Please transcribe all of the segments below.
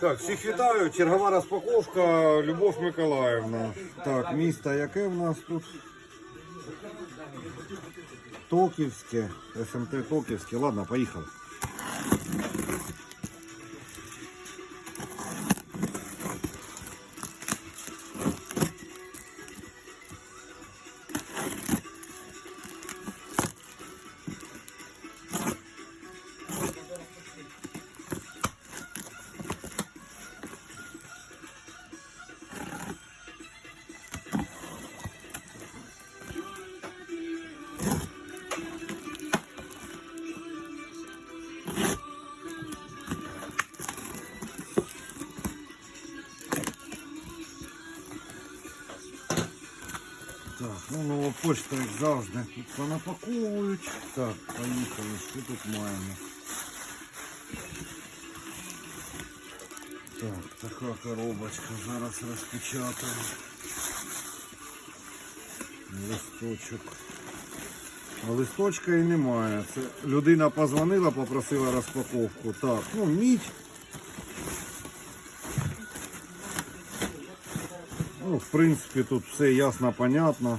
Так, всіх вітаю. Чергова розпаковка Любов Миколаївна. Так, місто яке в нас тут? Токівське, СМТ Токівське. Ладно, поїхали. Так, ну нова почта, як завжди. Тут понапаковують. Так, поїхали. Що тут маємо? Так, така коробочка. Зараз розпечатаю. Листочок. А листочка і немає. Це людина позвонила, попросила розпаковку. Так, ну мідь. Ну, в принципі, тут все ясно, понятно.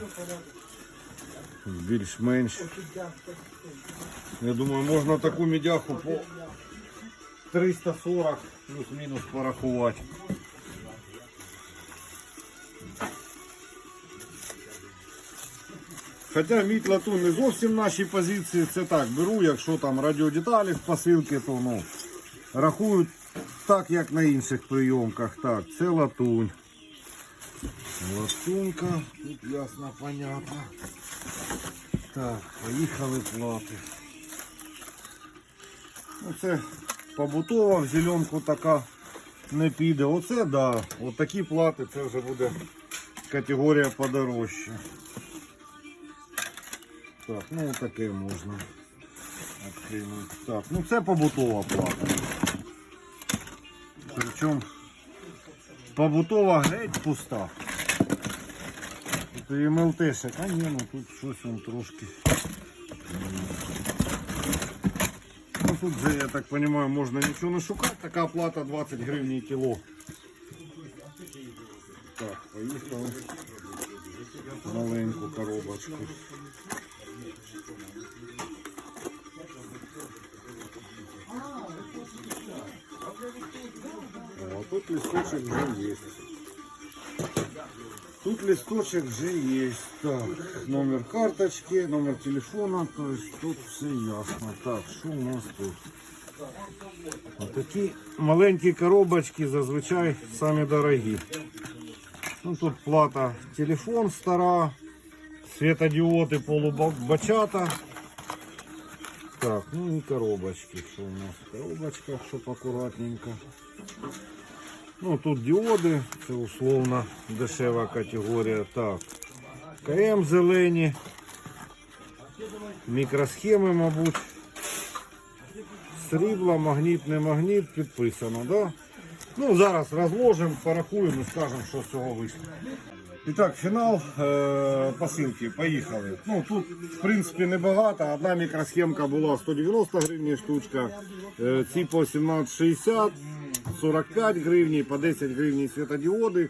Більш-менш. Я думаю, можна таку мідяху по 340 плюс-мінус порахувати. Хоча мідь латун не зовсім наші позиції, це так, беру, якщо там радіодеталі в посилки, то ну, рахують так, як на інших прийомках. Так, це латунь. Латунка, тут ясно, понятно. Так, поїхали плати. Ну це побутова, в зеленку така не піде. Оце да, от такі плати, це вже буде категорія подорожче. Так, ну таке можна. відкинути. Так, ну це побутова плата. Причому побутова геть пуста. Тут і МЛТшек, а ні, ну тут щось он трошки. Ну тут же, я так понимаю, можна нічого не шукати, така плата 20 гривень кіло. Так, поїхали. Маленьку коробочку. А тут листочек вже є. Тут листочек вже є. Так, номер карточки, номер телефона, то есть тут все ясно. Так, що у нас тут? Такі маленькі коробочки зазвичай самі дорогі. Ну, тут плата телефон стара, светодіоди полубачата. Так, ну і коробочки. Що у нас в коробочках, щоб акуратненько. Ну тут діоди, це условно дешева категорія. Так. КМ зелені. Мікросхеми, мабуть. Срібло, магніт, не магніт, підписано, да? Ну, зараз розложимо, порахуємо і скажемо, що з цього вийшло. І так, фінал е, посилки. Поїхали. Ну тут в принципі небагато. Одна мікросхемка була 190 гривень штучка. Е, ці по 17,60, 45 гривень, по 10 гривень світодіоди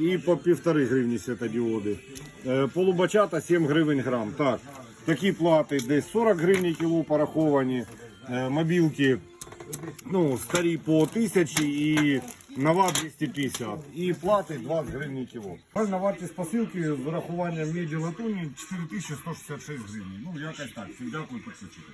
і по півтори гривні світодіоди. Е, полубачата 7 гривень грам. Так, такі плати десь 40 гривень кіло пораховані. Е, мобілки ну, старі по 1000 і нова 250. І плати 20 гривень кіло. Кожна вартість посилки з врахуванням меді латуні 4166 гривень. Ну, якось так. Всім дякую, підключити.